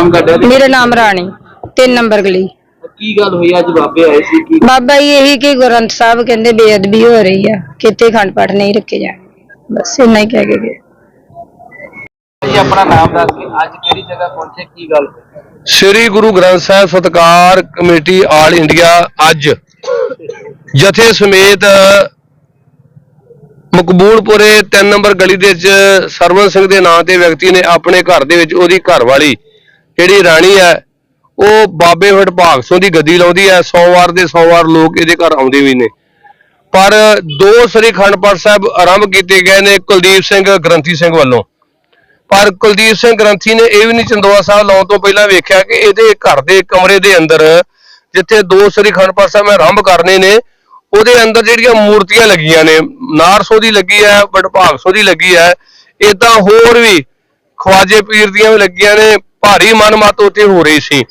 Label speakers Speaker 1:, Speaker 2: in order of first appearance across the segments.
Speaker 1: ਨਾਮ ਕੱਢਿਆ ਤੇ
Speaker 2: ਮੇਰਾ ਨਾਮ ਰਾਣੀ ਤਿੰਨ ਨੰਬਰ ਗਲੀ।
Speaker 1: ਕੀ ਗੱਲ ਹੋਈ ਅੱਜ ਬਾਬੇ ਆਏ ਸੀ ਕੀ?
Speaker 2: ਬਾਬਾ ਜੀ ਇਹੀ ਕਿ ਗ੍ਰੰਥ ਸਾਹਿਬ ਕਹਿੰਦੇ ਬੇਅਦਬੀ ਹੋ ਰਹੀ ਆ ਕਿਤੇ ਖੰਡ ਪਾਠ ਨਹੀਂ ਰੱਖੇ ਜਾਣਗੇ ਬਸ ਇੰਨਾ ਹੀ ਕਹਿ ਕੇ ਗਏ।
Speaker 1: ਜੀ ਆਪਣਾ ਨਾਮ ਦੱਸ ਕੇ ਅੱਜ ਕਿਹੜੀ ਜਗ੍ਹਾ ਪਹੁੰਚੇ ਕੀ ਗੱਲ ਹੋਈ?
Speaker 3: ਸ੍ਰੀ ਗੁਰੂ ਗ੍ਰੰਥ ਸਾਹਿਬ ਸਤਕਾਰ ਕਮੇਟੀ ਆਲ ਇੰਡੀਆ ਅੱਜ ਜਥੇ ਸਮੇਤ ਮਕਬੂਲਪੁਰੇ 3 ਨੰਬਰ ਗਲੀ ਦੇ ਵਿੱਚ ਸਰਵਨ ਸਿੰਘ ਦੇ ਨਾਂ ਤੇ ਵਿਅਕਤੀ ਨੇ ਆਪਣੇ ਘਰ ਦੇ ਵਿੱਚ ਉਹਦੀ ਘਰਵਾਲੀ ਜਿਹੜੀ ਰਾਣੀ ਹੈ, ਉਹ ਬਾਬੇ ਹਟਭਾਗ ਸਿੰਘ ਦੀ ਗੱਦੀ ਲਾਉਂਦੀ ਹੈ ਸੋਮਵਾਰ ਦੇ ਸੋਮਵਾਰ ਲੋਕ ਇਹਦੇ ਘਰ ਆਉਂਦੇ ਵੀ ਨੇ। ਪਰ ਦੋ ਸ੍ਰੀ ਖੰਡ ਪਾਠ ਸਾਹਿਬ ਆਰੰਭ ਕੀਤੇ ਗਏ ਨੇ ਕੁਲਦੀਪ ਸਿੰਘ ਗ੍ਰੰਥੀ ਸਿੰਘ ਵੱਲੋਂ। ਪਰ ਕੁਲਦੀਪ ਸਿੰਘ ਗ੍ਰੰਥੀ ਨੇ ਇਹ ਵੀ ਨਹੀਂ ਚੰਦੋਆ ਸਾਹਿਬ ਲਾਉਣ ਤੋਂ ਪਹਿਲਾਂ ਵੇਖਿਆ ਕਿ ਇਹਦੇ ਘਰ ਦੇ ਕਮਰੇ ਦੇ ਅੰਦਰ ਜਿੱਥੇ ਦੋ ਸ੍ਰੀ ਖੰਡ ਪਾਠ ਸਾਹਿਬ ਮੈਂ ਆਰੰਭ ਕਰਨੇ ਨੇ, ਉਹਦੇ ਅੰਦਰ ਜਿਹੜੀਆਂ ਮੂਰਤੀਆਂ ਲੱਗੀਆਂ ਨੇ ਨਾਰਸੋ ਦੀ ਲੱਗੀ ਹੈ ਬਟਭਾਗਸੋ ਦੀ ਲੱਗੀ ਹੈ ਇਦਾਂ ਹੋਰ ਵੀ ਖਵਾਜੇ ਪੀਰ ਦੀਆਂ ਵੀ ਲੱਗੀਆਂ ਨੇ ਭਾਰੀ ਮਨਮਤ ਉੱਥੇ ਹੋ ਰਹੀ ਸੀ।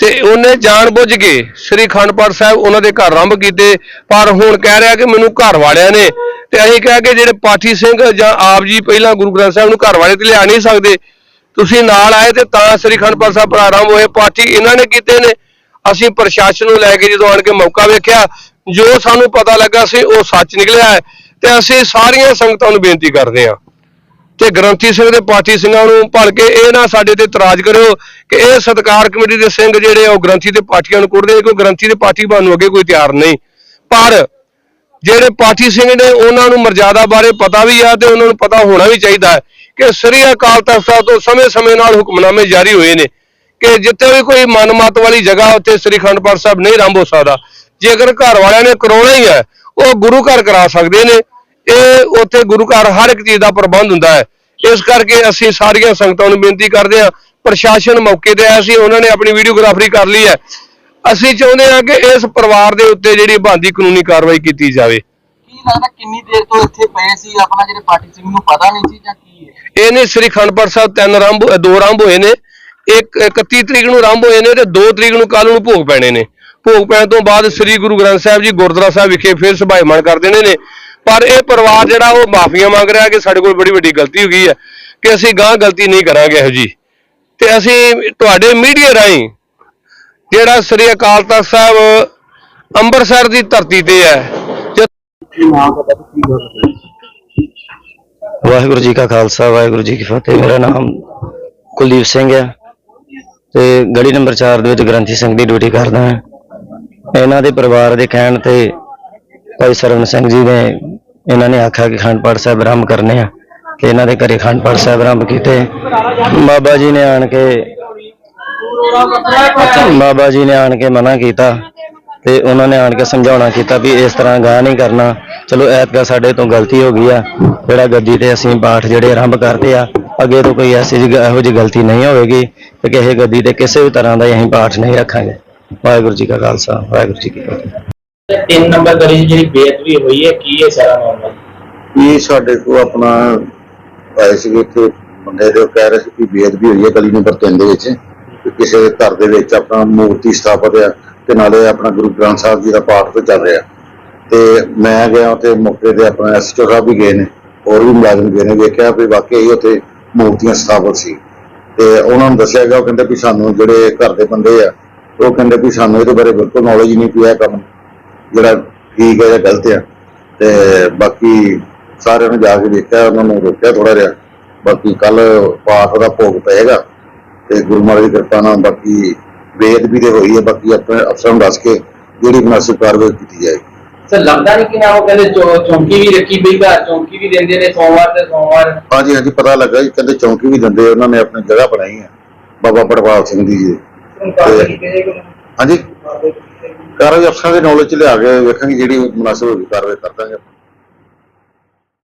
Speaker 3: ਤੇ ਉਹਨੇ ਜਾਣ ਬੁੱਝ ਕੇ ਸ੍ਰੀ ਖੰਡ ਪਾਠ ਸਾਹਿਬ ਉਹਨਾਂ ਦੇ ਘਰ ਆਰੰਭ ਕੀਤੇ। ਪਰ ਹੁਣ ਕਹਿ ਰਿਹਾ ਕਿ ਮੈਨੂੰ ਘਰ ਵਾਲਿਆਂ ਨੇ ਤੇ ਅਸੀਂ ਕਿਹਾ ਕਿ ਜਿਹੜੇ ਪਾਠੀ ਸਿੰਘ ਜਾਂ ਆਪ ਜੀ ਪਹਿਲਾਂ ਗੁਰੂ ਗ੍ਰੰਥ ਸਾਹਿਬ ਨੂੰ ਘਰ ਵਾਲੇ ਤੇ ਲਿਆ ਨਹੀਂ ਸਕਦੇ, ਤੁਸੀਂ ਨਾਲ ਆਏ ਤੇ ਤਾਂ ਸ੍ਰੀ ਖੰਡ ਪਾਠ ਸਾਹਿਬ ਪ੍ਰਾਰੰਭ ਹੋਏ। ਪਾਠੀ ਇਹਨਾਂ ਨੇ ਕੀਤੇ ਨੇ। ਅਸੀਂ ਪ੍ਰਸ਼ਾਸਨ ਨੂੰ ਲੈ ਕੇ ਜਦੋਂ ਆਣ ਕੇ ਮੌਕਾ ਵੇਖਿਆ, ਜੋ ਸਾਨੂੰ ਪਤਾ ਲੱਗਾ ਸੀ ਉਹ ਸੱਚ ਨਿਕਲਿਆ ਹੈ। ਤੇ ਅਸੀਂ ਸਾਰੀਆਂ ਸੰਗਤਾਂ ਨੂੰ ਬੇਨਤੀ ਕਰਦੇ ਹਾਂ। ਤੇ ਗ੍ਰੰਥੀ ਸਿੰਘ ਦੇ ਪਾਠੀ ਸਿੰਘਾਂ ਨੂੰ ਭਲ ਕੇ ਇਹ ਨਾ ਸਾਡੇ ਤੇ ਇਤਰਾਜ਼ ਕਰਿਓ ਕਿ ਇਹ ਸਤਕਾਰ ਕਮੇਟੀ ਦੇ ਸਿੰਘ ਜਿਹੜੇ ਆ, ਉਹ ਗ੍ਰੰਥੀ ਦੇ ਪਾਠੀਆਂ ਨੂੰ ਕੁੱਟਦੇ ਨੇ ਕੋਈ ਗ੍ਰੰਥੀ ਦੇ ਪਾਠੀ ਬਣਨ ਨੂੰ ਅੱਗੇ ਕੋਈ ਤਿਆਰ ਨਹੀਂ। ਪਰ ਜਿਹੜੇ ਪਾਠੀ ਸਿੰਘ ਨੇ, ਉਹਨਾਂ ਨੂੰ ਮਰਜ਼ਾਦਾ ਬਾਰੇ ਪਤਾ ਵੀ ਆ ਤੇ ਉਹਨਾਂ ਨੂੰ ਪਤਾ ਹੋਣਾ ਵੀ ਚਾਹੀਦਾ ਹੈ ਕਿ ਸ੍ਰੀ ਅਕਾਲ ਤਖਤ ਸਾਹਿਬ ਤੋਂ ਸਮੇਂ-ਸਮੇਂ ਨਾਲ ਹੁਕਮਨਾਮੇ ਜਾਰੀ ਹੋਏ ਨੇ ਕਿ ਜਿੱਥੇ ਵੀ ਕੋਈ ਮਨਮਤ ਵਾਲੀ ਜਗ੍ਹਾ, ਉੱਥੇ ਸ੍ਰੀ ਖੰਡ ਪਾਠ ਸਾਹਿਬ ਨਹੀਂ ਆਰੰਭ ਹੋ ਸਕਦਾ। ਜੇਕਰ ਘਰ ਵਾਲਿਆਂ ਨੇ ਕਰਾਉਣਾ ਹੀ ਹੈ, ਉਹ ਗੁਰੂ ਘਰ ਕਰਾ ਸਕਦੇ ਨੇ। ਇਹ ਉੱਥੇ ਗੁਰੂ ਘਰ ਹਰ ਇੱਕ ਚੀਜ਼ ਦਾ ਪ੍ਰਬੰਧ ਹੁੰਦਾ ਹੈ। ਇਸ ਕਰਕੇ ਅਸੀਂ ਸਾਰੀਆਂ ਸੰਗਤਾਂ ਨੂੰ ਬੇਨਤੀ ਕਰਦੇ ਹਾਂ ਪ੍ਰਸ਼ਾਸਨ ਮੌਕੇ ਤੇ ਆਇਆ ਸੀ ਉਹਨਾਂ ਨੇ ਆਪਣੀ ਵੀਡੀਓਗ੍ਰਾਫਰੀ ਕਰ ਲਈ ਹੈ। ਅਸੀਂ ਚਾਹੁੰਦੇ ਹਾਂ ਕਿ ਇਸ ਪਰਿਵਾਰ ਦੇ ਉੱਤੇ ਜਿਹੜੀ ਬਣਦੀ ਕਾਨੂੰਨੀ ਕਾਰਵਾਈ ਕੀਤੀ ਜਾਵੇ।
Speaker 1: ਕੀ ਲੱਗਦਾ ਕਿੰਨੀ ਦੇਰ ਤੋਂ ਇੱਥੇ ਪਏ ਸੀ? ਆਪਣਾ ਜਿਹੜੇ ਪਾਠੀ ਸਿੰਘ ਨੂੰ ਪਤਾ ਨਹੀਂ ਸੀ ਜਾਂ ਕੀ ਹੈ।
Speaker 3: ਇਹ ਨੇ ਸ੍ਰੀ ਖੰਡਪੜ ਸਾਹਿਬ ਤਿੰਨ ਆਰੰਭ ਅ, ਦੋ ਆਰੰਭ ਹੋਏ ਨੇ। ਇੱਕ 31 ਤਰੀਕ ਨੂੰ ਆਰੰਭ ਹੋਏ ਨੇ ਤੇ 2 ਤਰੀਕ ਨੂੰ ਕੱਲ ਨੂੰ ਭੋਗ ਪੈਣੇ ਨੇ। ਭੋਗ ਪੈਣ ਤੋਂ ਬਾਅਦ ਸ੍ਰੀ ਗੁਰੂ ਗ੍ਰੰਥ ਸਾਹਿਬ ਜੀ ਗੁਰਦੁਆਰਾ ਸਾਹਿਬ ਵਿਖੇ ਫਿਰ ਸਭਾਇਮਾਨ ਕਰ ਦੇਣੇ ਨੇ। ਪਰ ਇਹ ਪਰਿਵਾਰ ਜਿਹੜਾ ਉਹ ਮਾਫੀਆਂ ਮੰਗ ਰਿਹਾ ਕਿ ਸਾਡੇ ਕੋਲ ਬੜੀ ਵੱਡੀ ਗਲਤੀ ਹੋ ਗਈ ਹੈ ਕਿ ਅਸੀਂ ਗਾਂ ਗਲਤੀ ਨਹੀਂ ਕਰਾਂਗੇ ਇਹੋ ਜੀ ਤੇ ਅਸੀਂ ਤੁਹਾਡੇ ਮੀਡੀਆ ਰਾਹੀਂ ਜਿਹੜਾ ਸ੍ਰੀ ਅਕਾਲ ਤਖਤ ਸਾਹਿਬ ਅੰਮ੍ਰਿਤਸਰ ਦੀ ਧਰਤੀ ਤੇ ਹੈ
Speaker 4: ਵਾਹਿਗੁਰੂ ਜੀ ਕਾ ਖਾਲਸਾ, ਵਾਹਿਗੁਰੂ ਜੀ ਕੀ ਫਤਿਹ। ਮੇਰਾ ਨਾਮ ਕੁਲਦੀਪ ਸਿੰਘ ਹੈ ਤੇ ਗਲੀ ਨੰਬਰ 4 ਦੇ ਵਿੱਚ ਗ੍ਰੰਥੀ ਸਿੰਘ ਦੀ ਡਿਊਟੀ ਕਰਦਾ ਹਾਂ। ਇਹਨਾਂ ਦੇ ਪਰਿਵਾਰ ਦੇ ਕਹਿਣ ਤੇ ਭਾਈ ਸਰਵਨ ਸਿੰਘ ਜੀ ਨੇ ਇਹਨਾਂ ਨੇ ਆਖਿਆ ਕਿ ਖੰਡ ਪਾਠ ਸਾਹਿਬ ਆਰੰਭ ਕਰਨੇ ਆ ਤੇ ਇਹਨਾਂ ਦੇ ਘਰੇ ਖੰਡ ਪਾਠ ਸਾਹਿਬ ਆਰੰਭ ਕੀਤੇ। ਬਾਬਾ ਜੀ ਨੇ ਆਣ ਕੇ ਬਾਬਾ ਜੀ ਨੇ ਆਣ ਕੇ ਮਨਾ ਕੀਤਾ ਤੇ ਉਹਨਾਂ ਨੇ ਆਣ ਕੇ ਸਮਝਾਉਣਾ ਕੀਤਾ ਵੀ ਇਸ ਤਰ੍ਹਾਂ ਗਾਹ ਨਹੀਂ ਕਰਨਾ। ਚਲੋ ਐਤਕਾ ਸਾਡੇ ਤੋਂ ਗਲਤੀ ਹੋ ਗਈ ਆ। ਜਿਹੜਾ ਗੱਦੀ ਤੇ ਅਸੀਂ ਪਾਠ ਜਿਹੜੇ ਆਰੰਭ ਕਰਦੇ ਆ, ਅੱਗੇ ਤੋਂ ਕੋਈ ਐਸੀ ਇਹੋ ਜਿਹੀ ਗਲਤੀ ਨਹੀਂ ਹੋਵੇਗੀ ਤੇ ਕਿਸੇ ਗੱਦੀ ਤੇ ਕਿਸੇ ਵੀ ਤਰ੍ਹਾਂ ਦਾ ਅਸੀਂ ਪਾਠ ਨਹੀਂ ਰੱਖਾਂਗੇ। ਵਾਹਿਗੁਰੂ ਜੀ ਕਾ ਖਾਲਸਾ, ਵਾਹਿਗੁਰੂ ਜੀ ਕੀ ਫਤਿਹ।
Speaker 1: ਤਿੰਨ ਨੰਬਰ ਗਲੀ 'ਚ ਜਿਹੜੀ ਬੇਅਦਬੀ ਹੋਈ ਹੈ, ਕੀ ਹੈ ਸਾਰਾ ਮਾਮਲਾ?
Speaker 5: ਇਹ ਸਾਡੇ ਕੋਲ ਆਪਣਾ ਆਏ ਸੀਗੇ ਇੱਥੇ ਬੰਦੇ ਦੇ ਉਹ ਕਹਿ ਰਹੇ ਸੀ ਕਿ ਬੇਅਦਬੀ ਹੋਈ ਹੈ ਗਲੀ ਨੰਬਰ 3 ਦੇ ਵਿੱਚ। ਕਿ ਕਿਸੇ ਦੇ ਘਰ ਦੇ ਵਿੱਚ ਆਪਣਾ ਮੂਰਤੀ ਸਥਾਪਿਤ ਆ ਤੇ ਨਾਲੇ ਆਪਣਾ ਗੁਰੂ ਗ੍ਰੰਥ ਸਾਹਿਬ ਜੀ ਦਾ ਪਾਠ ਤੋਂ ਚੱਲ ਰਿਹਾ। ਤੇ ਮੈਂ ਗਿਆ ਤੇ ਮੌਕੇ ਤੇ ਆਪਣਾ ਐਸਟੋ ਸਾਹਿਬ ਵੀ ਗਏ ਨੇ, ਹੋਰ ਵੀ ਮੁਲਾਜ਼ਮ ਗਏ ਨੇ, ਵੇਖਿਆ ਵੀ ਵਾਕਈ ਹੀ ਉੱਥੇ ਮੂਰਤੀਆਂ ਸਥਾਪਿਤ ਸੀ। ਤੇ ਉਹਨਾਂ ਨੂੰ ਦੱਸਿਆ ਗਿਆ, ਉਹ ਕਹਿੰਦੇ ਵੀ ਸਾਨੂੰ ਜਿਹੜੇ ਘਰ ਦੇ ਬੰਦੇ ਆ, ਉਹ ਕਹਿੰਦੇ ਵੀ ਸਾਨੂੰ ਇਹਦੇ ਬਾਰੇ ਬਿਲਕੁਲ ਨੌਲੇਜ ਨਹੀਂ ਪਿਆ ਕੰਮ ਜਿਹੜਾ ਠੀਕ ਹੈ ਜਾਂ ਗਲਤ ਆ ਤੇ ਬਾਕੀ ਸਾਰਿਆਂ ਨੂੰ ਜਾ ਕੇ ਦੇਖਿਆ ਉਹਨਾਂ ਨੂੰ ਰੋਕਿਆ ਥੋੜਾ ਜਿਹਾ। ਬਾਕੀ ਕੱਲ ਪਾਠ ਦਾ ਭੋਗ ਪਏਗਾ ਤੇ ਗੁਰੂ ਮਹਾਰਾਜ ਦੀ ਕਿਰਪਾ ਨਾਲ ਬਾਕੀ ਬੇਅਦਬੀ ਤੇ ਹੋਈ ਹੈ ਬਾਕੀ ਆਪਣੇ ਅਫਸਰਾਂ ਨੂੰ ਦੱਸ ਕੇ ਜਿਹੜੀ ਮੁਨਾਸਿਬ ਕਾਰਵਾਈ ਕੀਤੀ ਜਾਏਗੀ।
Speaker 1: ਸਰ ਲੱਗਦਾ ਨਹੀਂ ਕਿ ਨਾ ਉਹ ਕਹਿੰਦੇ ਚੌਂਕੀ ਵੀ ਰੱਖੀ ਪਈ ਘਰ ਚੌਂਕੀ ਵੀ ਦਿੰਦੇ ਨੇ ਸੋਮਵਾਰ ਤੇ ਸੋਮਵਾਰ।
Speaker 5: ਹਾਂਜੀ ਹਾਂਜੀ ਪਤਾ ਲੱਗਾ ਜੀ ਕਹਿੰਦੇ ਚੌਂਕੀ ਵੀ ਦਿੰਦੇ ਉਹਨਾਂ ਨੇ ਆਪਣੀ ਜਗ੍ਹਾ ਬਣਾਈ ਹੈ ਬਾਬਾ ਪੜਵਾਲ ਸਿੰਘ ਦੀ ਜੀ। ਹਾਂਜੀ। ਕਾਰਵਾਈ ਅਫਸਰਾਂ ਦੇ ਨੌਲੇਜ ਚ ਲਿਆ ਕੇ ਵੇਖਾਂਗੇ ਜਿਹੜੀ ਮੁਨਾਸਿਬ ਹੋਈ ਕਾਰਵਾਈ ਕਰ ਦਾਂਗੇ